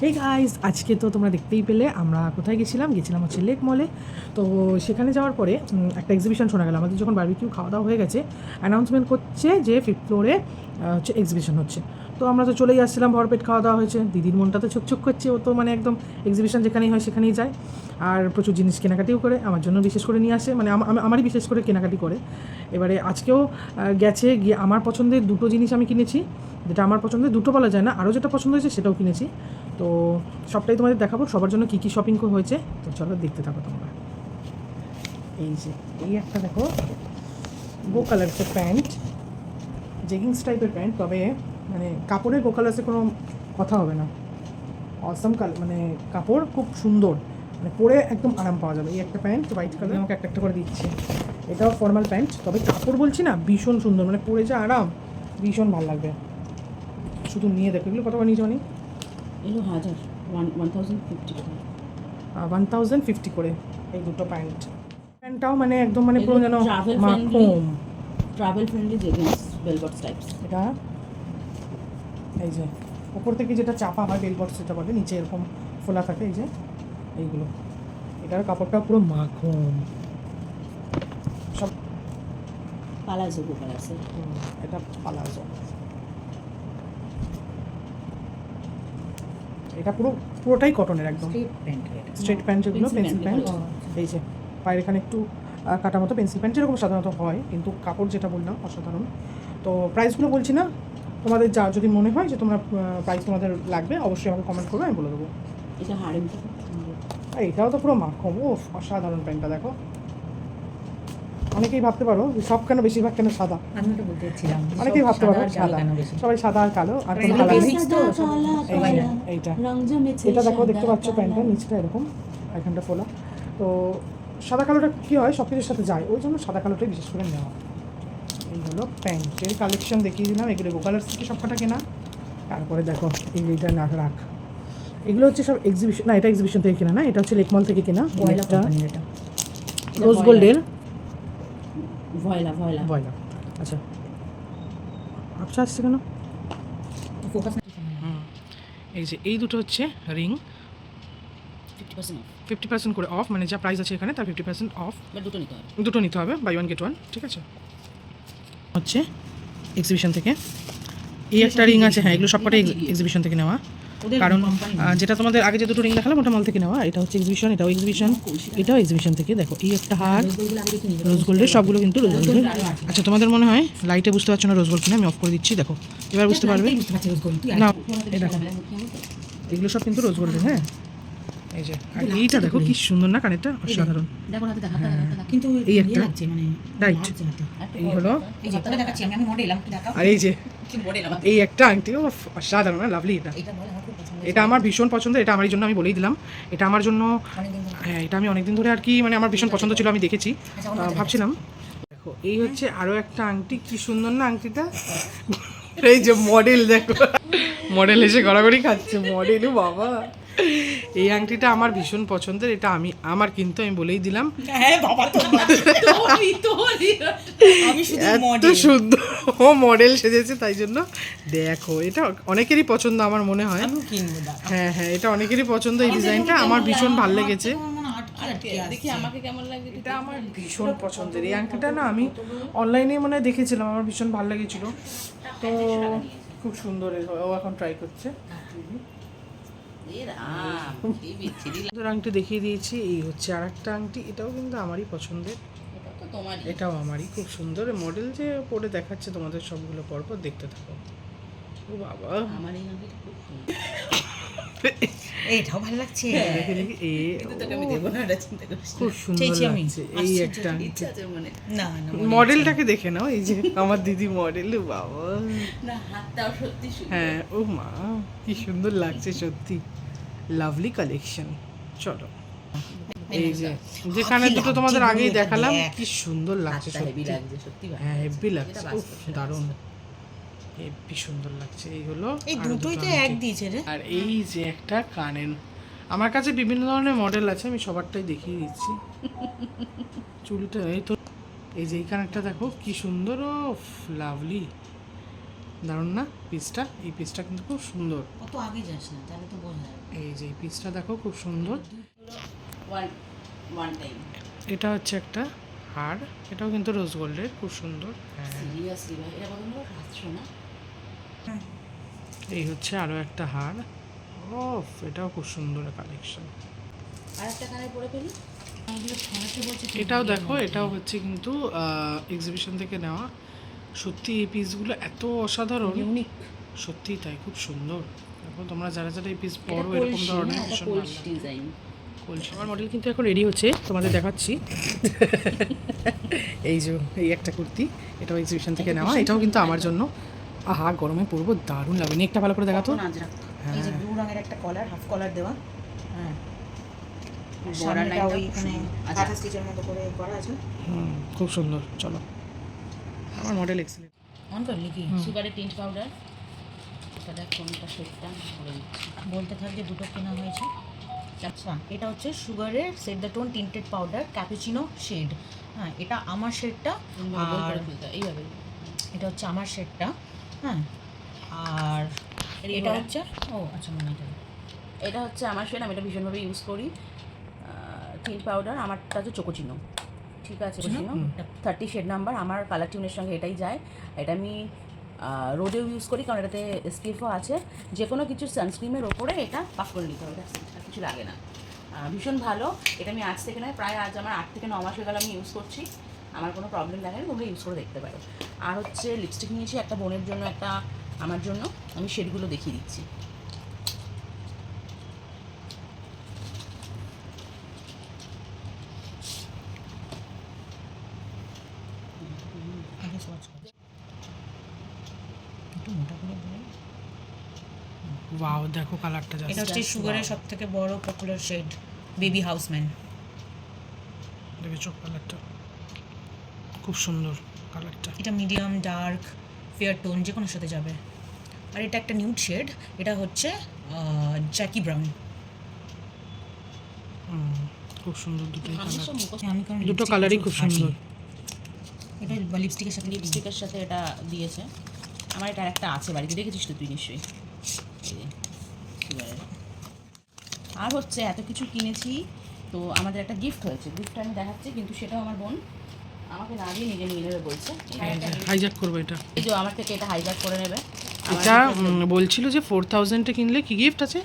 এই গাইস আজকে তো তোমরা দেখতেই পেলে, আমরা কোথায় গেছিলাম? গেছিলাম হচ্ছে লেক মলে তো সেখানে যাওয়ার পরে একটা এক্সিবিশন শোনা গেল। আমাদের যখন বারবিকিউ খাওয়া দাওয়া হয়ে গেছে অ্যানাউন্সমেন্ট করছে যে ফিফথ ফ্লোরে হচ্ছে এক্সিবিশন হচ্ছে। তো আমরা তো চলেই আসছিলাম ভরপেট খাওয়া দাওয়া হয়েছে। দিদির মনটা তো ছোকছোক করছে, ও তো মানে একদম এক্সিবিশন যেখানেই হয় সেখানেই যায়। আর প্রচুর জিনিস কেনাকাটিও করে, আমার জন্য বিশেষ করে নিয়ে আসে মানে আম- আম- আমারই বিশেষ করে কেনাকাটি করে। এবারে আজকেও গেছে, গিয়ে আমার পছন্দের দুটো জিনিস আমি কিনেছি। যেটা আমার পছন্দের, দুটো বলা যায় না, আরও যেটা পছন্দ হয়েছে সেটাও কিনেছি। তো সবটাই তোমাদের দেখাবো সবার জন্য কী কী শপিং হয়েছে। তো চলো দেখতে থাকো তোমরা। এই যে এই একটা দেখো গো কালারসের প্যান্ট জেগিংস টাইপের প্যান্ট তবে মানে কাপড়ের গো কালার্সে কোনো কথা হবে না। অসম কালার মানে কাপড় খুব সুন্দর মানে পরে একদম আরাম পাওয়া যাবে। এই একটা প্যান্ট হোয়াইট কালার আমাকে একটা একটা করে দিচ্ছে। এটাও ফর্মাল প্যান্ট তবে কাপড় বলছি না ভীষণ সুন্দর মানে পরে যা আরাম ভীষণ ভালো লাগবে। শুধু নিয়ে দেখো এগুলো কত করে নিয়েছো মানে? এলো হাজার one one thousand fifty one thousand fifty করে এই দুটো প্যান্ট। প্যান্টটাও মানে একদম মানে পুরো যেন মাখুম travel friendly jeggings bell bottom types এটা এই যে ওপর থেকে যেটা চাপা হয় বেলবট সেটা বলে নিচে এরকম ফোলা থাকে এই যে এইগুলো। এটার কাপড়টা পুরো মাখুম সব পালাজো পালাজো এটা পালাজো এটা পুরো পুরোটাই কটনের একদম। স্ট্রেট প্যান্ট স্ট্রেট প্যান্ট যেগুলো পেন্সিল প্যান্ট এই যে পায়ের এখানে একটু কাটা মতো পেন্সিল প্যান্ট যেরকম সাধারণত হয় কিন্তু কাপড় যেটা বললাম অসাধারণ। তো প্রাইসগুলো বলছি না তোমাদের যা যদি মনে হয় যে তোমরা প্রাইস তোমাদের লাগবে অবশ্যই আমাকে কমেন্ট করবে আমি বলে দেবো। এটা এটাও তো পুরো মাখম ও অসাধারণ প্যান্টটা দেখো। অনেকেই ভাবতে পারো সব কেন বেশিরভাগ কেন সাদা? আমি ওটা বলতে চাচ্ছিলাম অনেকেই ভাবতে পারো সাদা? সবাই সাদা আর কালো আর কোনো কালার নেই। সব এইটা। এটা দেখো দেখতে পাচ্ছ প্যান্টটা। নিচটা এরকম এখানটা ফোলা তো সাদা কালোটা কী হয়? সব কিছুর সাথে যায়। ওই জন্য সাদা কালোটাই বিশেষ করে নেওয়া এই হলো প্যান্টের কালেকশন দেখিয়ে দিলাম। এগুলো গো কালার থেকে সবকটা কেনা। তারপরে দেখো এই এইটা রাখ রাখ এগুলো হচ্ছে সব এক্সিবিশন না এটা এক্সিবিশন থেকে কেনা না এটা হচ্ছে লেকমল থেকে কেনা। রোজ গোল্ডের ভয়লা ভয়লা বয়লা আচ্ছা। আচ্ছা আসছে কেন? ফোকাস এই যে এই দুটো হচ্ছে রিং ফিফটি পার্সেন্ট করে অফ মানে যা প্রাইস আছে এখানে তার ফিফটি পার্সেন্ট অফ দুটো নিতে হবে। দুটো নিতে হবে বাই ওয়ান গেট ওয়ান ঠিক আছে? হচ্ছে এক্সিবিশন থেকে। এই একটা রিং আছে হ্যাঁ এগুলো সবকটাই এক্সিবিশন থেকে নেওয়া। কারণ যেটা তোমাদের আগে যে দুটো রিং দেখালাম ওটা মাল থেকে নেওয়া। এটা হচ্ছে এক্সিবিশন এটাও এক্সিবিশন এটাও এক্সিবিশন থেকে দেখো এই একটা হার রোজ গোল্ডের সবগুলো কিন্তু রোজ গোল্ডের আচ্ছা তোমাদের মনে হয় লাইটে বুঝতে পারছ না রোজ গোল্ড কিনা? আমি অফ করে দিচ্ছি দেখো। এবার বুঝতে পারবে? না এই দেখো। এগুলো সব কিন্তু রোজ গোল্ডের হ্যাঁ? এই যে আর এইটা দেখো কি সুন্দর না কানেরটা? অসাধারণ। দেখো হাতে দেখা দেখা। কিন্তু এই এই একটা। একটা লাগছে মানে Right. এই হলো। এই যে দেখাচ্ছি আমি আমি মডেল আমাকে দেখাও। আর এই যে আমার এই একটা আংটি ও অসাধারণ না? লাভলি এটা। এটা আমার এটা ভীষণ পছন্দ এটা আমার জন্য আমি বলেই দিলাম। এটা আমার জন্য হ্যাঁ এটা আমি অনেকদিন ধরে আর কি মানে আমার ভীষণ পছন্দ ছিল আমি দেখেছি। ভাবছিলাম। দেখো এই হচ্ছে আরও একটা আংটি কি সুন্দর না আংটিটা? এই যে মডেল দেখো। মডেল এসে গড়াগড়ি খাচ্ছে মডেল বাবা। এই আংটিটা আমার ভীষণ পছন্দের এটা আমি আমার কিন্তু আমি বলেই দিলাম। হ্যাঁ বাবা তো আমি শুধু এত সুন্দর ও মডেল সেজেছে তাই জন্য। দেখো এটা অনেকেরই পছন্দ আমার মনে হয়। হ্যাঁ হ্যাঁ এটা অনেকেরই পছন্দ এই ডিজাইনটা আমার ভীষণ ভালো লেগেছে। আমার হয় আটকে আটকে দেখি আমাকে কেমন লাগে এটা আমার ভীষণ পছন্দের এই আংটিটা না আমি অনলাইনে মনে হয় দেখেছিলাম আমার ভীষণ ভালো লেগেছিল। তো খুব সুন্দর ও এখন ট্রাই করছে। বিচ্ছিরি সুন্দর আংটি দেখিয়ে দিয়েছি এই হচ্ছে আর একটা আংটি এটাও কিন্তু আমারই পছন্দের। এটাও আমারই খুব সুন্দর। মডেল যে পরে দেখাচ্ছে তোমাদের সবগুলো পরপর দেখতে থাকো। ও বাবা। আমার এই খুব সুন্দর। এইটাও ভালো লাগছে। করিস খুব সুন্দর লাগছে এই একটা আংটি। মানে। না না মডেলটাকে দেখে নাও এই যে আমার দিদি মডেল বাবা। হ্যাঁ ও মা কি সুন্দর লাগছে সত্যি। লাভলি কালেকশন চলো। এই যে যেখানে দুটো তোমাদের আগেই দেখালাম কি সুন্দর লাগছে হেভি সত্যি। হ্যাঁ হেভি লাগছে। উফ দারুণ। হেভি সুন্দর লাগছে এই হলো এই দুটোই তো এক দিয়েছে রে। আর এই যে একটা কানের আমার কাছে বিভিন্ন ধরনের মডেল আছে আমি সবারটাই দেখিয়ে দিচ্ছি। চুলটা এই তো এই যে এই কানেরটা দেখো কি সুন্দর ও লাভলি দারুণ না? পিসটা এই পিসটা কিন্তু খুব সুন্দর। কত আগে যাস না তাহলে তো বোঝা এই যে এই পিসটা দেখো খুব সুন্দর। ওয়ান ওয়ান টাইম এটা হচ্ছে একটা হার এটাও কিন্তু রোজ গোল্ডের খুব সুন্দর। হ্যাঁ। এই হচ্ছে আরও একটা হার। ও এটাও খুব সুন্দর কালেকশন এটাও দেখো এটাও হচ্ছে কিন্তু এক্সিবিশন থেকে নেওয়া। সত্যি এই পিসগুলো এত অসাধারণ। ইউনিক সত্যিই তাই খুব সুন্দর। দেখো তোমরা যারা যারা এই পিস পরো এরকম ধরনের হ্যাঁ। ডিজাইন আমার মডেল কিন্তু এখন রেডি হচ্ছে তোমাদের দেখাচ্ছি। এই যে এই একটা কুর্তি এটাও এক্সিবিশন থেকে নেওয়া এটাও কিন্তু আমার জন্য। আহা গরমে পরবো দারুণ লাগবে। নেকটা ভালো করে দেখাতো। এই যে ব্লু রঙের একটা কলার হাফ কলার দেওয়া। হ্যাঁ। সামনেটা ওইখানে আচ্ছা। স্টিচের মতো করে করা আছে। হুম খুব সুন্দর চলো। আমার মডেল এক্সিলেন্ট অন করলি কি সুগারের টিন্ট পাউডার এটা দেখ কোনটা দিচ্ছি বলতে থাক যে দুটো কেনা হয়েছে। আচ্ছা এটা হচ্ছে সুগারের set the tone tinted powder cappuccino shade হ্যাঁ এটা আমার শেডটা আর এইভাবে। এটা হচ্ছে আমার শেডটা হ্যাঁ আর এটা হচ্ছে ও আচ্ছা মনে হয় এটা হচ্ছে আমার শেড আমি এটা ভীষণভাবে ইউজ করি। টিন্ট পাউডার আমারটা হচ্ছে চোকোচিনো ঠিক আছে থার্টি শেড নাম্বার আমার কালার টিউনের সঙ্গে এটাই যায়। এটা আমি রোদেও ইউজ করি কারণ এটাতে এসপিএফও আছে। যে কোনো কিছু সানস্ক্রিমের ওপরে এটা পাক করে নিতে হবে আর কিছু লাগে না। ভীষণ ভালো। এটা আমি আজ থেকে নয় প্রায় আজ আমার আট থেকে ন মাস হয়ে গেল আমি ইউজ করছি। আমার কোনো প্রবলেম লাগে না তোমরা ইউজ করে দেখতে পারো। আর হচ্ছে লিপস্টিক নিয়েছি একটা বোনের জন্য একটা আমার জন্য। আমি শেডগুলো দেখিয়ে দিচ্ছি আগে swatch কর। একটু মোটা করে বল। ওয়াও দেখো কালারটা এটা হচ্ছে সুগারের সব থেকে বড় পপুলার শেড বেবি হাউসম্যান দেখেছ কালারটা খুব সুন্দর কালারটা এটা মিডিয়াম ডার্ক ফেয়ার টোন যে কোনোর সাথে যাবে। আর এটা একটা নিউড শেড এটা হচ্ছে জ্যাকি ব্রাউন হুম, খুব সুন্দর দুটো আমি কালার দুটো কালারই খুব সুন্দর। এটা লিপস্টিকের সাথে লিপস্টিক লিপস্টিকের সাথে এটা দিয়েছে। আমার এটা একটা আছে বাড়িতে দেখেছিস তো তুই নিশ্চয়ই এই যে, সুগারের। আর হচ্ছে এত কিছু কিনেছি তো আমাদের একটা গিফট হয়েছে। গিফট আমি দেখাচ্ছি কিন্তু সেটাও আমার বোন আমাকে না দিয়ে নিজে নিয়ে নেবে বলছে। হাইজ্যাক করব এটা। এই যে আমার থেকে এটা হাইজ্যাক করে নেবে। এটা বলছিল যে ফোর থাউজেন্ডে কিনলে কি গিফট আছে?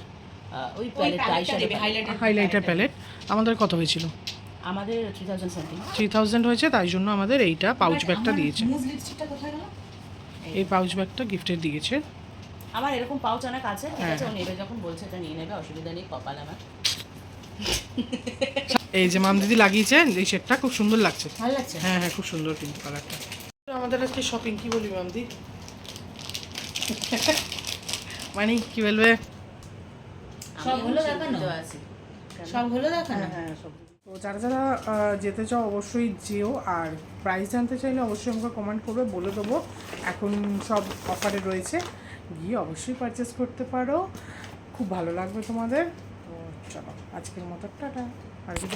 ওই প্যালেট হাইলাইটার প্যালেট আমাদের কত হয়েছিল? আমাদের three thousand something three thousand হয়েছে তাই জন্য আমাদের এইটা পাউচ ব্যাগটা দিয়েছে। এই পাউচ ব্যাগটা গিফটের দিয়েছে। আমার এরকম পাউচ অনেক আছে ঠিক আছে ও নেবে যখন বলছে এটা নিয়ে নেবে অসুবিধা নেই কপাল আমার। এই যে মাম দিদি লাগিয়েছে এই শেডটা খুব সুন্দর লাগছে। ভালো লাগছে? হ্যাঁ হ্যাঁ খুব সুন্দর কিন্তু কালারটা আমাদের আজকে শপিং কি বলি মাম মামদি মানে কি বলবে? সব হলো দেখানো? আছি। সব হলো দেখানো? হ্যাঁ সব। তো যারা যারা আহ, যেতে চাও অবশ্যই যেও আর প্রাইস জানতে চাইলে অবশ্যই আমাকে কমেন্ট করবে বলে দেবো। এখন সব অফারে রয়েছে। গিয়ে অবশ্যই পারচেস করতে পারো। খুব ভালো লাগবে তোমাদের। তো চলো, আজকের মতো টাটা। আর যদি